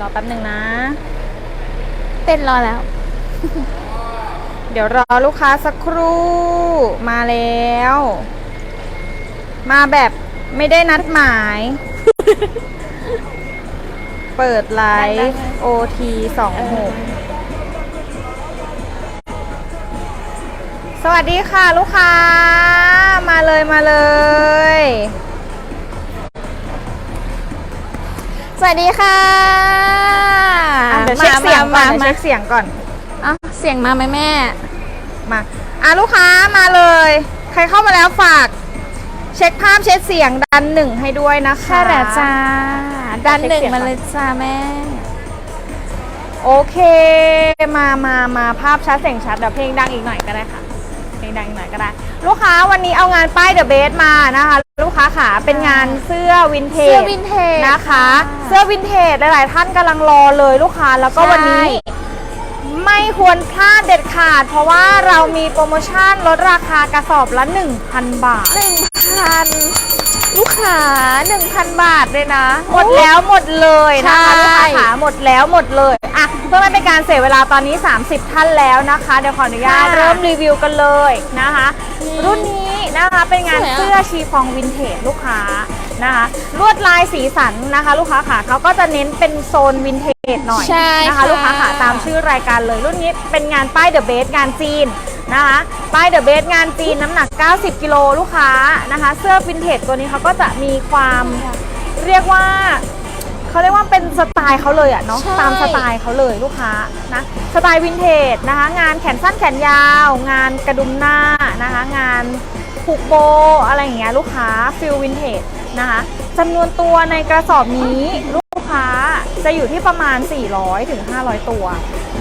รอแป๊บหนึ่งนะ เต้นรอแล้ว เดี๋ยวรอลูกค้าสักครู่มาแล้ว มาแบบไม่ได้นัดหมาย เปิดไลได้ฟ์ไหม OT สองหกสวัสดีค่ะลูกค้า มาเลยมาเลย วัสดีค่ะอะเดี๋ยวเช็คเสียงก่อนมาเดี๋ยวมาเช็คเสียงก่อน อะเสียงมาไหมแม่ มาอะลูกค้ามาเลย ใครเข้ามาแล้วฝาก เช็คภาพเช็คเสียงดันหนึ่งให้ด้วยนะคะใช่แล้วจ้า ดันหนึ่งเช็คเสียงมาเลยจ้าแม่ โอเค มามามาภาพชัดเสียงชัดเดี๋ยวเพลงดังอีกหน่อยก็ได้ค่ะ เพลงดังอีกหน่อยก็ได้ ลูกค้าวันนี้เอางานป้ายเดอะเบสมานะคะ ลูกค้าขาเป็นงานเสื้อวินเทจเสื้อวินเทจนะคะค่ะเสื้อวินเทจหลาย ๆ ท่านกำลังรอเลยลูกค้าแล้วก็วันนี้ใช่ไม่ควรพลาดเด็ดขาด เพราะว่าเรามีโปรโมชั่นลดราคากระสอบละ 1,000 บาทหนึ่งพันลูกค้าหนึ่งพันบาทเลยนะ หมดแล้วหมดเลยนะคะใช่ลูกค้าขาหมดแล้วหมดเลยอะเพื่อไม่เป็นการเสียเวลาตอนนี้ 30 ท่านแล้วนะคะ เดี๋ยวขออนุญาตค่ะเริ่มรีวิวกันเลยนะคะอืมรุ่นนี้ นะคะ เป็นงานสวยอะ เสื้อชีฟองวินเทจลูกค้านะคะ ลวดลายสีสันนะคะ ลูกค้าขาเขาก็จะเน้นเป็นโซนวินเทจหน่อยใช่นะคะ ค่ะ ลูกค้าขาตามชื่อรายการเลย รุ่นนี้เป็นงานป้ายเดอะเบสงานจีนนะคะ ป้ายเดอะเบสงานจีนน้ำหนัก 90 กิโลลูกค้านะคะ เสื้อวินเทจตัวนี้เขาก็จะมีความเรียกว่า เขาเรียกว่าเป็นสไตล์เขาเลยอะเนาะใช่ ตามสไตล์เขาเลยลูกค้านะสไตล์วินเทจนะคะ งานแขนสั้นแขนยาว งานกระดุมหน้านะคะ งาน ผูกโบอะไรอย่างเงี้ยลูกค้าฟิลวินเทจนะคะจำนวนตัวในกระสอบนี้ลูกค้าจะอยู่ที่ประมาณ 400ถึง500 ตัว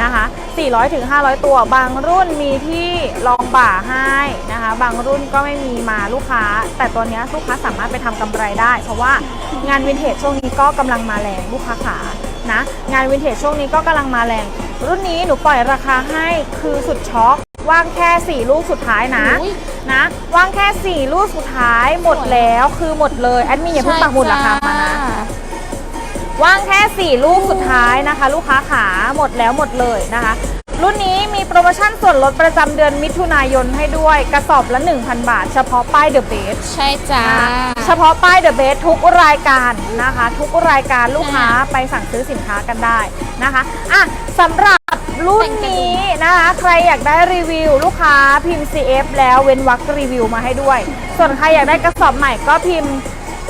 นะคะ 400ถึง500 ตัวบางรุ่นมีที่รองบ่าให้นะคะ บางรุ่นก็ไม่มีมาลูกค้า แต่ตัวนี้ลูกค้าสามารถไปทำกำไรได้ เพราะว่างานวินเทจช่วงนี้ก็กำลังมาแรงลูกค้าขานะงานวินเทจช่วงนี้ก็กำลังมาแรง รุ่นนี้หนูปล่อยราคาให้คือสุดช็อก ว่างแค่ 4 ลูกสุดท้ายนะอุ๊ยนะว่างแค่ 4 ลูกสุดท้ายหมดแล้วคือหมดเลยแอดมินอย่าเพิ่งปักหมุดราคามานะว่างแค่ 4 ลูกสุดท้ายนะคะ ลูกค้าขาหมดแล้วหมดเลยนะคะ รุ่นนี้มีโปรโมชั่นส่วนลดประจำเดือนมิถุนายนให้ด้วยกระสอบละ 1,000 บาท เฉพาะป้ายเดอะเบสใช่จ้าเฉพาะป้ายเดอะเบสทุกรายการนะคะ ทุกรายการลูกค้าไปสั่งซื้อสินค้ากันได้นะคะอะสำหรับ รุ่นนี้นะคะ ใครอยากได้รีวิว ลูกค้าพิมพ์ CF แล้วเว้นวรรครีวิวมาให้ด้วย ส่วนใครอยากได้กระสอบใหม่ก็พิมพ์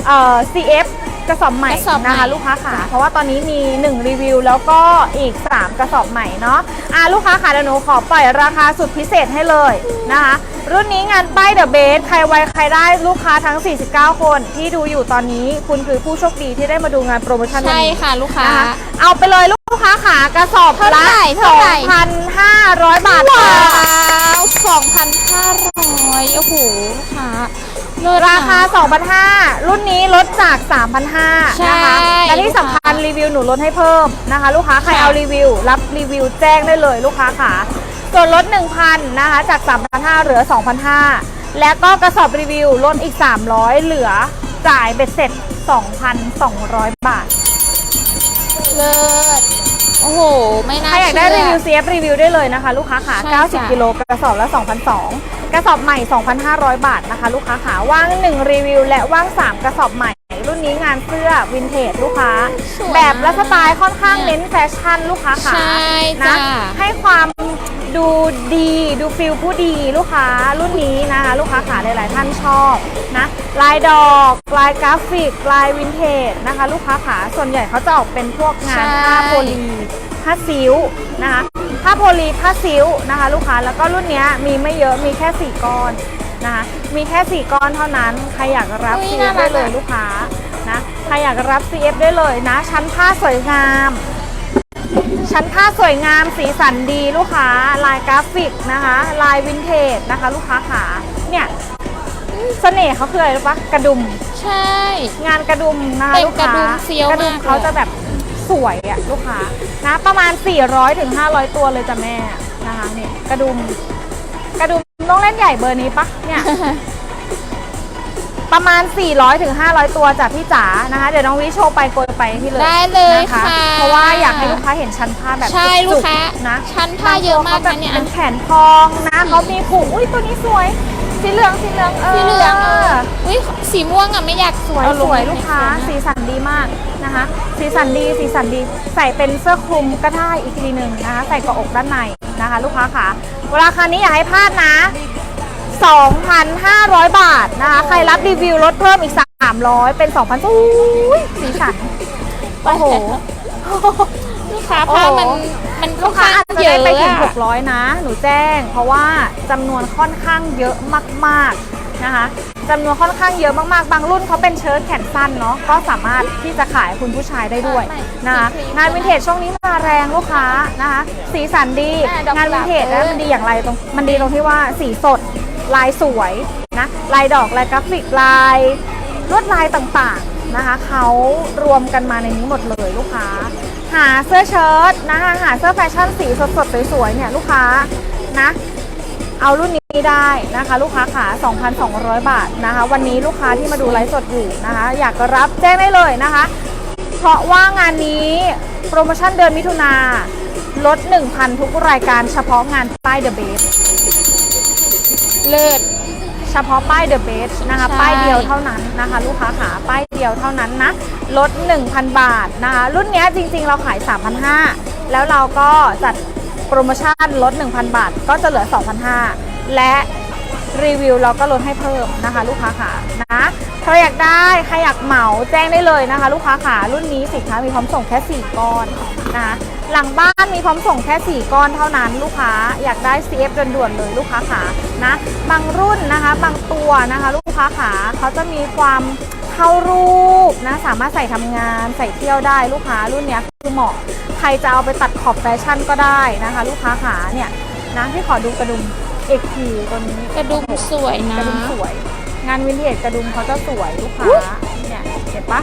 เอ่อ CF กระสอบใหม่กระสอบใหม่ นะคะ ลูกค้าขาเพราะว่าตอนนี้มี 1 รีวิว แล้วก็อีก 3 กระสอบใหม่เนาะอะลูกค้าขาเดี๋ยวหนูขอปล่อยราคาสุดพิเศษให้เลยนะคะ รุ่นนี้งานป้ายเดอะเบสใครไวใครได้ลูกค้าทั้ง 49 คนที่ดูอยู่ตอนนี้ คุณคือผู้โชคดีที่ได้มาดูงานโปรโมชั่นวันใช่นี้ค่ะลูกค้า นะคะเอาไปเลยลูก ค้าขากระสอบเท่าละไหร่เท่าไหร่ 2,500 บาทว้าค่ะวสองพันห้าร้อยโอ้โหลูกค้าเลิศนะราคา 2,500 รุ่นนี้ลดจาก 3,500 ใช่นะคะและที่สำคัญรีวิวหนูลดให้เพิ่มนะคะ ลูกค้าใครค่ะ เอารีวิว รับรีวิวแจ้งได้เลยลูกค้าขาส่วนลด 1,000 นะคะ จาก 3,500 เหลือ 2,500 และก็กระสอบรีวิวลดอีก 300 เหลือจ่ายเบ็ดเสร็จ 2,200 บาท เลิศโอ้โห ไม่น่าใครอยากได้เชื่รีวิว CF รีวิวได้เลยนะคะลูกค้าขาใช่จ้ะ 90 กิโลกระสอบละ2,200กระสอบใหม่ 2,500 บาทนะคะ ลูกค้าขาว่าง 1 รีวิว และว่าง 3 กระสอบใหม่ รุ่นนี้งานเสื้อวินเทจลูกค้า สวยแบบและสไตล์ค่อนข้างเนี่ยเน้นแฟชั่นลูกค้าขาใช่นะจ้ะให้ความ ดูดีดูฟิลผู้ดีลูกค้ารุ่นนี้นะคะ ลูกค้าขาหลาย ๆ ท่านชอบนะลายดอกลายกราฟิกลายวินเทจนะคะ ลูกค้าขาส่วนใหญ่เขาจะออกเป็นพวกงานใช่ผ้าโพลีผ้าซิลนะคะผ้าโพลีผ้าซิลนะคะ ลูกค้าแล้วก็รุ่นเนี้ยมีไม่เยอะมีแค่ 4ก้อนนะคะมีแค่ 4 ก้อนเท่านั้น ใครอยากรับอุ๊ย CF น่ารัได้กเลยอะลูกค้านะใครอยากรับ CF ได้เลยนะ ชั้นผ้าสวยงาม ชั้นผ้าสวยงามสีสันดีลูกค้า ลายกราฟิกนะคะ ลายวินเทจนะคะ ลูกค้าขาเนี่ยเสน่ห์เขาคืออะไรรู้ปะกระดุม ใช่ งานกระดุมนะคะเป็นลูกค้ากระดุมเฟี้ยวกระดุมมากเลยเขาจะแบบสวยอะลูกค้านะประมาณ 400ถึง500 ตัวเลยจ้ะแม่นะคะเนี่ยกระดุม กระดุมต้องเล่นใหญ่เบอร์นี้ปะเนี่ยไปประมาณ400ถึง500 ตัวจากพี่จ๋านะคะ เดี๋ยวน้องวิโชว์ไปโกยไปให้พี่เลยได้เลยนะคะค่ะเพราะว่าอยากให้ลูกค้าเห็นชั้นผ้าแบบใช่จุลูกๆค้านะชั้นผ้าเยอะมากบนะงเนี่ยตัวขาแบบเป็นแขนพองนะเขามีผูกอุ้ยตัวนี้สวย สีเหลืองสีเหลืองเออ สีเหลืองเอออุ้ยสีม่วงอะไม่อยากสวยเอาสวยในลูกค้าในสีสันดีมากนะคะ สีสันดีสีสันดีใส่เป็นเสื้อคลุมก็ได้อีกทีหนึ่งนะคะ ใส่กระอกด้านในนะคะ ลูกค้าค่ะราคานี้อย่าให้พลาดนะ 2,500 บาทนะคะ ใครรับรีวิวลดเพิ่มอีก 300 เป็น 2,000อุ้ยสีสัน โอ้โห ลูกค้าผ้ามันโอ้โหมันค่ลูอนกค้าข้างอาจจะเยได้อะไปถึง อะ600 นะ หนูแจ้ง เพราะว่าจำนวนค่อนข้างเยอะมาก ๆ นะคะจำนวนค่อนข้างเยอะมาก ๆ บางรุ่นเขาเป็นเชิ้ตแขนสั้นเนาะ ก็สามารถที่จะขายคุณผู้ชายได้ด้วยนะคะงานวินเทจช่วงนี้มาแรงลูกค้านะคะ สีสันดี งานวินเทจนะมันดีอย่างไรตรง มันดีตรงที่ว่าสีสด ลายสวยนะลายดอกลายกราฟิกลายลวดลายต่างๆนะคะเขารวมกันมาในนี้หมดเลยลูกค้า หาเสื้อเชิ้ตนะคะหาเสื้อแฟชั่นสีสดๆสวยๆเนี่ยลูกค้านะเอารุ่นนี้ได้นะคะ ลูกค้าขา 2,200 บาทนะคะ วันนี้ลูกค้าที่มาดูไลฟ์สดอยู่นะคะ อยากรับแจ้งได้เลยนะคะ เพราะว่างานนี้โปรโมชั่นเดือนมิถุนาลด 1,000 ทุกรายการเฉพาะงานป้ายเดอะเบส เลิศเฉพาะป้ายเดอะเบสนะคะ ใช่ ป้ายเดียวเท่านั้นนะคะ ลูกค้าขาป้ายเดียวเท่านั้นนะลด 1,000 บาทนะคะ รุ่นเนี้ยจริงๆ เราขาย 3,500 แล้วเราก็จัดโปรโมชั่นลด 1,000 บาท ก็จะเหลือ 2,500 และรีวิวเราก็ลดให้เพิ่มนะคะ ลูกค้าขานะใครอยากได้ใครอยากเหมาแจ้งได้เลยนะคะ ลูกค้าขารุ่นนี้สินค้ามีพร้อมส่งแค่ 4 ก้อนนะคะ หลังบ้านมีพร้อมส่งแค่ 4 ก้อนเท่านั้นลูกค้าอยากได้ CF ด่วนๆเลยลูกค้าขานะ บางรุ่นนะคะ บางตัวนะคะ ลูกค้าขาเขาจะมีความเข้ารูปนะ สามารถใส่ทำงานใส่เที่ยวได้ลูกค้ารุ่นเนี้ยคือเหมาะ ใครจะเอาไปตัดขอบแฟชั่นก็ได้นะคะ ลูกค้าขาเนี่ยนะที่ขอดูกระดุมเอกทีตัวนี้กระดุมสวยนะกระดุมสวย งานวินเทจกระดุมเขาจะสวยลูกค้าเนี่ยเห็นปะ